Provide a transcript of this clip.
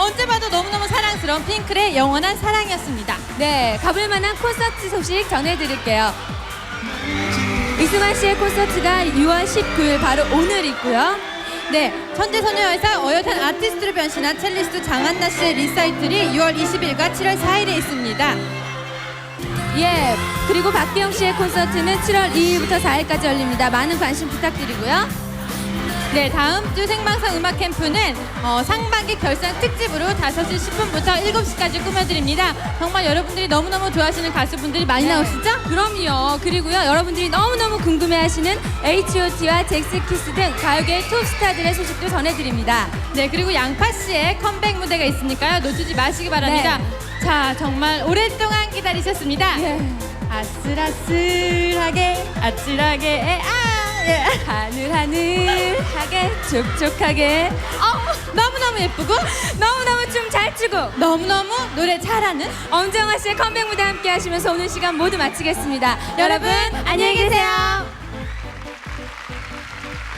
언제 봐도 너무너무 사랑스러운 핑클의 영원한 사랑이었습니다. 네, 가볼 만한 콘서트 소식 전해드릴게요. 이승환 씨의 콘서트가 6월 19일 바로 오늘 있고요. 네, 천재소녀에서 어엿한 아티스트로 변신한 첼리스트 장한나 씨의 리사이틀이 6월 20일과 7월 4일에 있습니다. 예, 그리고 박기영 씨의 콘서트는 7월 2일부터 4일까지 열립니다. 많은 관심 부탁드리고요. 네, 다음 주 생방송 음악 캠프는 어, 상반기 결산 특집으로 5시 10분부터 7시까지 꾸며드립니다. 정말 여러분들이 너무너무 좋아하시는 가수분들이 많이 네. 나오시죠? 그럼요. 그리고요, 여러분들이 너무너무 궁금해하시는 H.O.T와 잭스키스 등 가요계의 톱스타들의 소식도 전해드립니다. 네, 그리고 양파 씨의 컴백 무대가 있으니까요. 놓치지 마시기 바랍니다. 네. 자, 정말 오랫동안 기다리셨습니다. 예. 아슬아슬하게, 아찔하게, 아! 예. 하늘하늘 하게 촉촉하게 어, 너무너무 예쁘고, 너무너무 춤 잘 추고 너무너무 노래 잘하는 엄정화 씨의 컴백 무대 함께 하시면서 오늘 시간 모두 마치겠습니다. 여러분, 안녕히 계세요.